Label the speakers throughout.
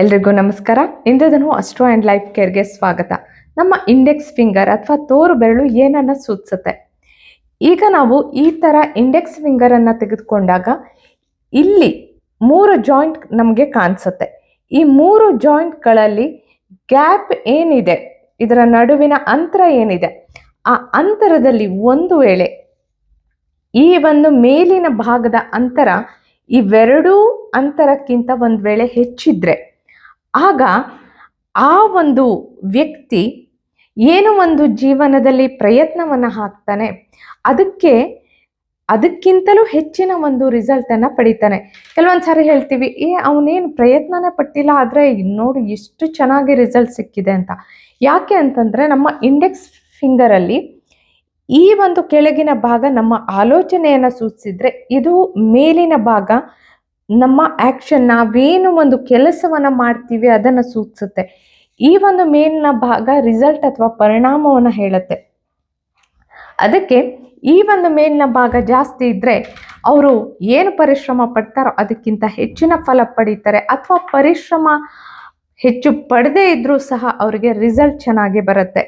Speaker 1: ಎಲ್ರಿಗೂ ನಮಸ್ಕಾರ. Indradhanu astro and life ಕೇರ್ಗೆ ಸ್ವಾಗತ. ನಮ್ಮ ಇಂಡೆಕ್ಸ್ ಫಿಂಗರ್ ಅಥವಾ ತೋರು ಬೆರಳು ಏನನ್ನ ಸೂಚಿಸುತ್ತೆ? ಈಗ ನಾವು ಈ ಥರ ಇಂಡೆಕ್ಸ್ ಫಿಂಗರನ್ನು ತೆಗೆದುಕೊಂಡಾಗ ಇಲ್ಲಿ ಮೂರು ಜಾಯಿಂಟ್ ನಮಗೆ ಕಾಣಿಸುತ್ತೆ. ಈ ಮೂರು ಜಾಯಿಂಟ್ಗಳಲ್ಲಿ ಗ್ಯಾಪ್ ಏನಿದೆ? ಇದರ ನಡುವಿನ ಅಂತರ ಏನಿದೆ? ಆ ಅಂತರದಲ್ಲಿ ಒಂದು ವೇಳೆ ಈ ಒಂದು ಮೇಲಿನ ಭಾಗದ ಅಂತರ ಇವೆರಡೂ ಅಂತರಕ್ಕಿಂತ ಒಂದು ವೇಳೆ ಹೆಚ್ಚಿದ್ರೆ ಆಗ ಆ ಒಂದು ವ್ಯಕ್ತಿ ಏನು ಒಂದು ಜೀವನದಲ್ಲಿ ಪ್ರಯತ್ನವನ್ನು ಹಾಕ್ತಾನೆ. ಅದಕ್ಕೆ, ಅದಕ್ಕಿಂತಲೂ ಹೆಚ್ಚಿನ ಒಂದು ರಿಸಲ್ಟನ್ನು ಪಡಿತಾನೆ. ಕೆಲವೊಂದು ಸಾರಿ ಹೇಳ್ತೀವಿ, ಏ, ಅವನೇನು ಪ್ರಯತ್ನನೇ ಪಟ್ಟಿಲ್ಲ, ಆದರೆ ನೋಡು ಎಷ್ಟು ಚೆನ್ನಾಗಿ ರಿಸಲ್ಟ್ ಸಿಕ್ಕಿದೆ ಅಂತ. ಯಾಕೆ ಅಂತಂದರೆ, ನಮ್ಮ ಇಂಡೆಕ್ಸ್ ಫಿಂಗರಲ್ಲಿ ಈ ಒಂದು ಕೆಳಗಿನ ಭಾಗ ನಮ್ಮ ಆಲೋಚನೆಯನ್ನು ಸೂಚಿಸಿದ್ರೆ, ಇದು ಮೇಲಿನ ಭಾಗ ನಮ್ಮ ಆ್ಯಕ್ಷನ್ ನಾವೇನು ಒಂದು ಕೆಲಸವನ್ನು ಮಾಡ್ತೀವಿ ಅದನ್ನು ಸೂಚಿಸುತ್ತೆ. ಈ ಒಂದು ಮೇಲಿನ ಭಾಗ ರಿಸಲ್ಟ್ ಅಥವಾ ಪರಿಣಾಮವನ್ನು ಹೇಳುತ್ತೆ. ಅದಕ್ಕೆ ಈ ಒಂದು ಮೇಲಿನ ಭಾಗ ಜಾಸ್ತಿ ಇದ್ದರೆ ಅವರು ಏನು ಪರಿಶ್ರಮ ಪಡ್ತಾರೋ ಅದಕ್ಕಿಂತ ಹೆಚ್ಚಿನ ಫಲ ಪಡೀತಾರೆ ಅಥವಾ ಪರಿಶ್ರಮ ಹೆಚ್ಚು ಪಡದೇ ಇದ್ದರೂ ಸಹ ಅವರಿಗೆ ರಿಸಲ್ಟ್ ಚೆನ್ನಾಗಿ ಬರುತ್ತೆ.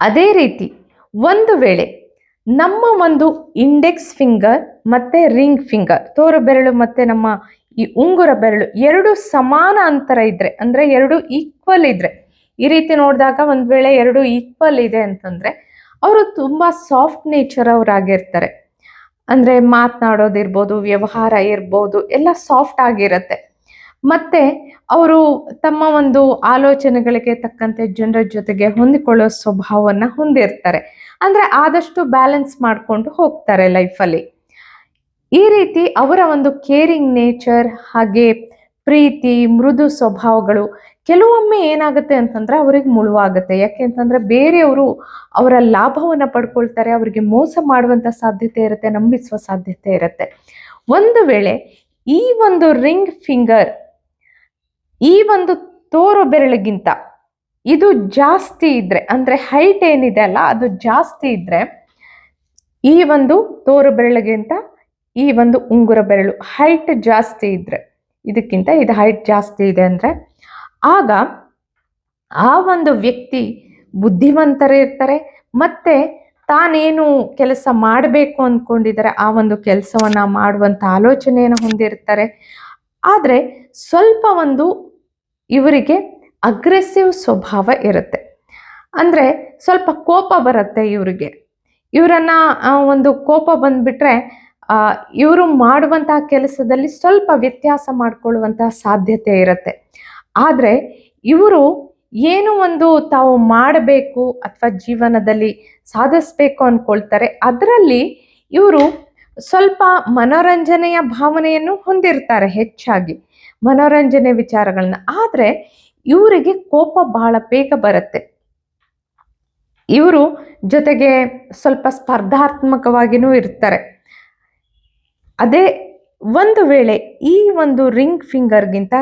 Speaker 1: ಅದೇ ರೀತಿ ಒಂದು ವೇಳೆ ನಮ್ಮ ಒಂದು ಇಂಡೆಕ್ಸ್ ಫಿಂಗರ್ ಮತ್ತೆ ರಿಂಗ್ ಫಿಂಗರ್ ತೋರು ಬೆರಳು ಮತ್ತೆ ನಮ್ಮ ಈ ಉಂಗುರ ಬೆರಳು ಎರಡು ಸಮಾನ ಅಂತರ ಇದ್ರೆ, ಅಂದ್ರೆ ಎರಡು ಈಕ್ವಲ್ ಇದ್ರೆ, ಈ ರೀತಿ ನೋಡಿದಾಗ ಒಂದ್ ವೇಳೆ ಎರಡು ಈಕ್ವಲ್ ಇದೆ ಅಂತಂದ್ರೆ ಅವರು ತುಂಬಾ ಸಾಫ್ಟ್ ನೇಚರ್ ಅವರಾಗಿರ್ತಾರೆ ಅಂದ್ರೆ ಮಾತನಾಡೋದಿರ್ಬೋದು ವ್ಯವಹಾರ ಇರ್ಬೋದು, ಎಲ್ಲ ಸಾಫ್ಟ್ ಆಗಿರತ್ತೆ. ಮತ್ತೆ ಅವರು ತಮ್ಮ ಒಂದು ಆಲೋಚನೆಗಳಿಗೆ ತಕ್ಕಂತೆ ಜನರ ಜೊತೆಗೆ ಹೊಂದಿಕೊಳ್ಳೋ ಸ್ವಭಾವವನ್ನ ಹೊಂದಿರ್ತಾರೆ. ಅಂದ್ರೆ ಆದಷ್ಟು ಬ್ಯಾಲೆನ್ಸ್ ಮಾಡಿಕೊಂಡು ಹೋಗ್ತಾರೆ ಲೈಫಲ್ಲಿ ಈ ರೀತಿ ಅವರ ಒಂದು ಕೇರಿಂಗ್ ನೇಚರ್ ಹಾಗೆ ಪ್ರೀತಿ, ಮೃದು ಸ್ವಭಾವಗಳು ಕೆಲವೊಮ್ಮೆ ಏನಾಗುತ್ತೆ ಅಂತಂದರೆ ಅವ್ರಿಗೆ ಮುಳುವಾಗುತ್ತೆ. ಯಾಕೆ ಅಂತಂದರೆ ಬೇರೆಯವರು ಅವರ ಲಾಭವನ್ನು ಪಡ್ಕೊಳ್ತಾರೆ, ಅವರಿಗೆ ಮೋಸ ಮಾಡುವಂಥ ಸಾಧ್ಯತೆ ಇರುತ್ತೆ, ನಂಬಿಸುವ ಸಾಧ್ಯತೆ ಇರುತ್ತೆ. ಒಂದು ವೇಳೆ ಈ ಒಂದು ರಿಂಗ್ ಫಿಂಗರ್ ಈ ಒಂದು ತೋರು ಬೆರಳಿಗಿಂತ ಇದು ಜಾಸ್ತಿ ಇದ್ರೆ, ಅಂದ್ರೆ ಹೈಟ್ ಏನಿದೆ ಅಲ್ಲ, ಅದು ಜಾಸ್ತಿ ಇದ್ರೆ ಈ ಒಂದು ತೋರು ಬೆರಳಿಗಿಂತ ಈ ಒಂದು ಉಂಗುರ ಬೆರಳು ಹೈಟ್ ಜಾಸ್ತಿ ಇದ್ರೆ, ಇದಕ್ಕಿಂತ ಇದು ಹೈಟ್ ಜಾಸ್ತಿ ಇದೆ ಅಂದ್ರೆ, ಆಗ ಆ ಒಂದು ವ್ಯಕ್ತಿ ಬುದ್ಧಿವಂತರೇ ಇರ್ತಾರೆ, ಮತ್ತೆ ತಾನೇನು ಕೆಲಸ ಮಾಡಬೇಕು ಅಂದ್ಕೊಂಡಿದ್ದಾರೆ ಆ ಒಂದು ಕೆಲಸವನ್ನ ಮಾಡುವಂತ ಆಲೋಚನೆಯನ್ನು ಹೊಂದಿರ್ತಾರೆ. ಆದರೆ ಸ್ವಲ್ಪ ಒಂದು ಇವರಿಗೆ ಅಗ್ರೆಸಿವ್ ಸ್ವಭಾವ ಇರುತ್ತೆ. ಅಂದರೆ ಸ್ವಲ್ಪ ಕೋಪ ಬರುತ್ತೆ ಇವರಿಗೆ. ಇವರನ್ನ ಒಂದು ಕೋಪ ಬಂದ್ಬಿಟ್ರೆ ಇವರು ಮಾಡುವಂತಹ ಕೆಲಸದಲ್ಲಿ ಸ್ವಲ್ಪ ವ್ಯತ್ಯಾಸ ಮಾಡಿಕೊಳ್ಳುವಂತಹ ಸಾಧ್ಯತೆ ಇರುತ್ತೆ. ಆದರೆ ಇವರು ಏನು ಒಂದು ತಾವು ಮಾಡಬೇಕು ಅಥವಾ ಜೀವನದಲ್ಲಿ ಸಾಧಿಸ್ಬೇಕು ಅಂದ್ಕೊಳ್ತಾರೆ ಅದರಲ್ಲಿ ಇವರು ಸ್ವಲ್ಪ ಮನೋರಂಜನೆಯ ಭಾವನೆಯನ್ನು ಹೊಂದಿರ್ತಾರೆ ಹೆಚ್ಚಾಗಿ. ಮನೋರಂಜನೆ ವಿಚಾರಗಳನ್ನ. ಆದರೆ ಇವರಿಗೆ ಕೋಪ ಬಹಳ ಬೇಗ ಬರುತ್ತೆ. ಇವರು ಜೊತೆಗೆ ಸ್ವಲ್ಪ ಸ್ಪರ್ಧಾತ್ಮಕವಾಗಿನೂ ಇರ್ತಾರೆ. ಅದೇ ಒಂದು ವೇಳೆ ಈ ಒಂದು ರಿಂಗ್ ಫಿಂಗರ್ಗಿಂತ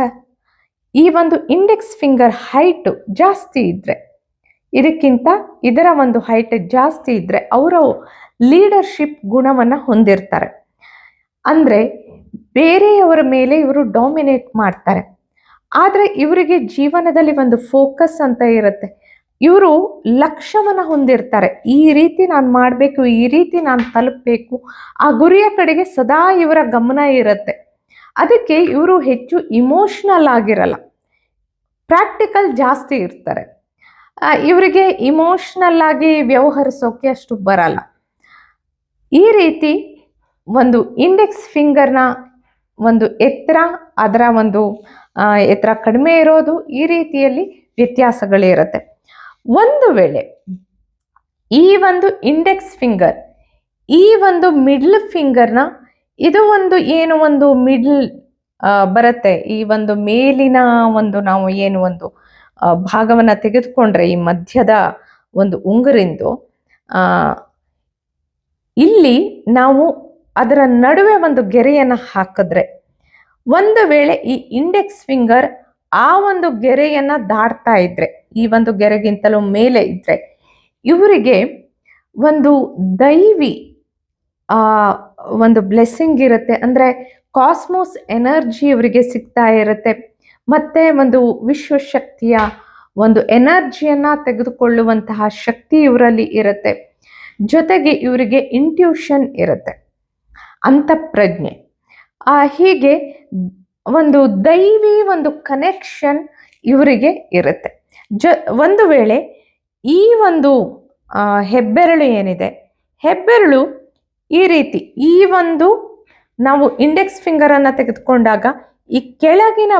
Speaker 1: ಈ ಒಂದು ಇಂಡೆಕ್ಸ್ ಫಿಂಗರ್ ಹೈಟು ಜಾಸ್ತಿ ಇದ್ದರೆ ಇದಕ್ಕಿಂತ ಇದರ ಒಂದು ಹೈಟ್ ಜಾಸ್ತಿ ಇದ್ದರೆ ಅವರು ಲೀಡರ್ಶಿಪ್ ಗುಣವನ್ನು ಹೊಂದಿರ್ತಾರೆ. ಅಂದರೆ ಬೇರೆಯವರ ಮೇಲೆ ಇವರು ಡಾಮಿನೇಟ್ ಮಾಡ್ತಾರೆ. ಆದರೆ ಇವರಿಗೆ ಜೀವನದಲ್ಲಿ ಒಂದು ಫೋಕಸ್ ಅಂತ ಇರುತ್ತೆ. ಇವರು ಲಕ್ಷ್ಯವನ್ನು ಹೊಂದಿರ್ತಾರೆ. ಈ ರೀತಿ ನಾನು ಮಾಡಬೇಕು, ಈ ರೀತಿ ನಾನು ತಲುಪಬೇಕು, ಆ ಗುರಿಯ ಕಡೆಗೆ ಸದಾ ಇವರ ಗಮನ ಇರುತ್ತೆ. ಅದಕ್ಕೆ ಇವರು ಹೆಚ್ಚು ಇಮೋಷ್ನಲ್ ಆಗಿರಲ್ಲ. ಪ್ರಾಕ್ಟಿಕಲ್ ಜಾಸ್ತಿ ಇರ್ತಾರೆ. ಇವರಿಗೆ ಇಮೋಷ್ನಲ್ ಆಗಿ ವ್ಯವಹರಿಸೋಕೆ ಅಷ್ಟು ಬರಲ್ಲ. ಈ ರೀತಿ ಒಂದು ಇಂಡೆಕ್ಸ್ ಫಿಂಗರ್ನ ಒಂದು ಎತ್ತರ, ಅದರ ಒಂದು ಎತ್ತರ ಕಡಿಮೆ ಇರೋದು ಈ ರೀತಿಯಲ್ಲಿ ವ್ಯತ್ಯಾಸಗಳಿರುತ್ತೆ ಒಂದು ವೇಳೆ ಈ ಒಂದು ಇಂಡೆಕ್ಸ್ ಫಿಂಗರ್ ಈ ಒಂದು ಮಿಡ್ಲ್ ಫಿಂಗರ್ನ ಇದು ಒಂದು ಏನು ಒಂದು ಮಿಡ್ಲ್ ಬರುತ್ತೆ. ಈ ಒಂದು ಮೇಲಿನ ಒಂದು ನಾವು ಏನು ಒಂದು ಭಾಗವನ್ನು ತೆಗೆದುಕೊಂಡ್ರೆ ಈ ಮಧ್ಯದ ಒಂದು ಉಂಗುರಿಂದು ಇಲ್ಲಿ ನಾವು ಅದರ ನಡುವೆ ಒಂದು ಗೆರೆಯನ್ನು ಹಾಕಿದ್ರೆ ಒಂದು ವೇಳೆ ಈ ಇಂಡೆಕ್ಸ್ ಫಿಂಗರ್ ಆ ಒಂದು ಗೆರೆಯನ್ನ ದಾಟ್ತಾ ಇದ್ರೆ, ಈ ಒಂದು ಗೆರೆಗಿಂತಲೂ ಮೇಲೆ ಇದ್ರೆ, ಇವರಿಗೆ ಒಂದು ದೈವಿ, ಆ, ಒಂದು ಬ್ಲೆಸ್ಸಿಂಗ್ ಇರುತ್ತೆ. ಅಂದ್ರೆ ಕಾಸ್ಮೋಸ್ ಎನರ್ಜಿ ಇವರಿಗೆ ಸಿಗ್ತಾ ಇರುತ್ತೆ. ಮತ್ತೆ ಒಂದು ವಿಶ್ವಶಕ್ತಿಯ ಒಂದು ಎನರ್ಜಿಯನ್ನ ತೆಗೆದುಕೊಳ್ಳುವಂತಹ ಶಕ್ತಿ ಇವರಲ್ಲಿ ಇರುತ್ತೆ. ಜೊತೆಗೆ ಇವರಿಗೆ ಇಂಟ್ಯೂಷನ್ ಇರುತ್ತೆ. ಅಂತಃಪ್ರಜ್ಞೆ. ಆ, ಹೀಗೆ ಒಂದು ದೈವಿ, ಒಂದು ಕನೆಕ್ಷನ್ ಇವರಿಗೆ ಇರುತ್ತೆ. ಜ, ಒಂದು ವೇಳೆ ಈ ಒಂದು ಹೆಬ್ಬೆರಳು ಏನಿದೆ, ಹೆಬ್ಬೆರಳು ಈ ರೀತಿ, ಈ ಒಂದು ನಾವು ಇಂಡೆಕ್ಸ್ ಫಿಂಗರನ್ನು ತೆಗೆದುಕೊಂಡಾಗ ಈ ಕೆಳಗಿನ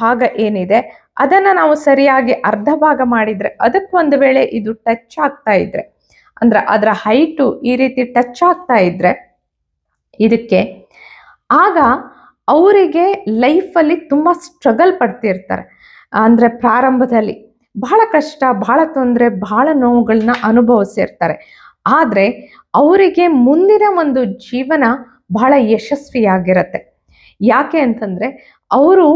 Speaker 1: ಭಾಗ ಏನಿದೆ, ಅದನ್ನು ನಾವು ಸರಿಯಾಗಿ ಅರ್ಧ ಭಾಗ ಮಾಡಿದರೆ ಅದಕ್ಕೆ ಒಂದು ವೇಳೆ ಇದು ಟಚ್ ಆಗ್ತಾ ಇದ್ರೆ, ಅಂದ್ರೆ ಅದರ ಹೈಟು ಈ ರೀತಿ ಟಚ್ ಆಗ್ತಾ ಇದ್ರೆ, ಇದಕ್ಕೆ ಆಗ ಅವರಿಗೆ ಲೈಫಲ್ಲಿ ತುಂಬ ಸ್ಟ್ರಗಲ್ ಪಡ್ತಿರ್ತಾರೆ. ಅಂದರೆ ಪ್ರಾರಂಭದಲ್ಲಿ ಬಹಳ ಕಷ್ಟ, ಬಹಳ ತೊಂದರೆ, ಬಹಳ ನೋವುಗಳನ್ನ ಅನುಭವಿಸಿರ್ತಾರೆ. ಆದರೆ ಅವರಿಗೆ ಮುಂದಿನ ಒಂದು ಜೀವನ ಬಹಳ ಯಶಸ್ವಿಯಾಗಿರತ್ತೆ. ಯಾಕೆ ಅಂತಂದರೆ ಅವರು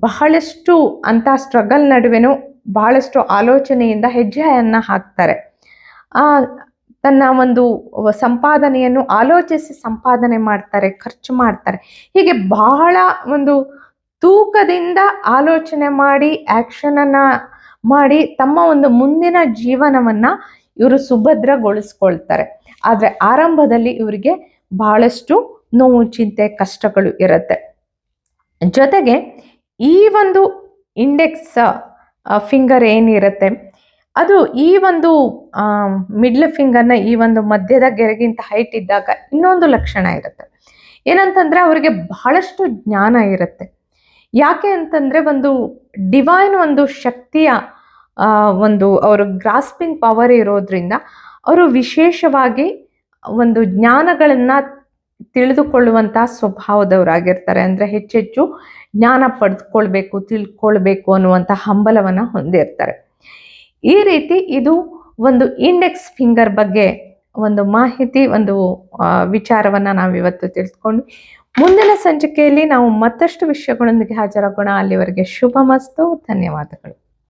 Speaker 1: ಬಹಳಷ್ಟು ಅಂತ ಸ್ಟ್ರಗಲ್ ನಡುವೆನೂ ಬಹಳಷ್ಟು ಆಲೋಚನೆಯಿಂದ ಹೆಜ್ಜೆಯನ್ನು ಹಾಕ್ತಾರೆ. ತನ್ನ ಒಂದು ಸಂಪಾದನೆಯನ್ನು ಆಲೋಚಿಸಿ ಸಂಪಾದನೆ ಮಾಡ್ತಾರೆ, ಖರ್ಚು ಮಾಡ್ತಾರೆ. ಹೀಗೆ ಬಹಳ ಒಂದು ತೂಕದಿಂದ ಆಲೋಚನೆ ಮಾಡಿ ಆ್ಯಕ್ಷನನ್ನು ಮಾಡಿ ತಮ್ಮ ಒಂದು ಮುಂದಿನ ಜೀವನವನ್ನು ಇವರು ಸುಭದ್ರಗೊಳಿಸ್ಕೊಳ್ತಾರೆ. ಆದರೆ ಆರಂಭದಲ್ಲಿ ಇವರಿಗೆ ಬಹಳಷ್ಟು ನೋವು, ಚಿಂತೆ, ಕಷ್ಟಗಳು ಇರುತ್ತೆ. ಜೊತೆಗೆ ಈ ಒಂದು ಇಂಡೆಕ್ಸ್ ಫಿಂಗರ್ ಏನಿರುತ್ತೆ? ಅದು ಈ ಒಂದು ಮಿಡ್ಲ್ ಫಿಂಗರ್ನ ಈ ಒಂದು ಮಧ್ಯದ ಗೆರೆಗಿಂತ ಹೈಟ್ ಇದ್ದಾಗ ಇನ್ನೊಂದು ಲಕ್ಷಣ ಇರುತ್ತೆ. ಏನಂತಂದ್ರೆ ಅವರಿಗೆ ಬಹಳಷ್ಟು ಜ್ಞಾನ ಇರುತ್ತೆ. ಯಾಕೆ ಅಂತಂದ್ರೆ ಒಂದು ಡಿವೈನ್ ಒಂದು ಶಕ್ತಿಯ ಒಂದು ಅವರು ಗ್ರಾಸ್ಪಿಂಗ್ ಪವರ್ ಇರೋದ್ರಿಂದ ಅವರು ವಿಶೇಷವಾಗಿ ಒಂದು ಜ್ಞಾನಗಳನ್ನ ತಿಳಿದುಕೊಳ್ಳುವಂತಹ ಸ್ವಭಾವದವರಾಗಿರ್ತಾರೆ. ಅಂದ್ರೆ ಹೆಚ್ಚೆಚ್ಚು ಜ್ಞಾನ ಪಡೆದುಕೊಳ್ಬೇಕು ತಿಳ್ಕೊಳ್ಬೇಕು ಅನ್ನುವಂಥ ಹಂಬಲವನ್ನ ಹೊಂದಿರ್ತಾರೆ. ಈ ರೀತಿ ಇದು ಒಂದು ಇಂಡೆಕ್ಸ್ ಫಿಂಗರ್ ಬಗ್ಗೆ ಒಂದು ಮಾಹಿತಿ, ಒಂದು ವಿಚಾರವನ್ನು ನಾವು ನಾವಿವತ್ತು ತಿಳಿದುಕೊಂಡು ಮುಂದಿನ ಸಂಚಿಕೆಯಲ್ಲಿ ನಾವು ಮತ್ತಷ್ಟು ವಿಷಯಗಳೊಂದಿಗೆ ಹಾಜರಾಗೋಣ. ಅಲ್ಲಿವರೆಗೆ ಶುಭ ಮಸ್ತು ಧನ್ಯವಾದಗಳು.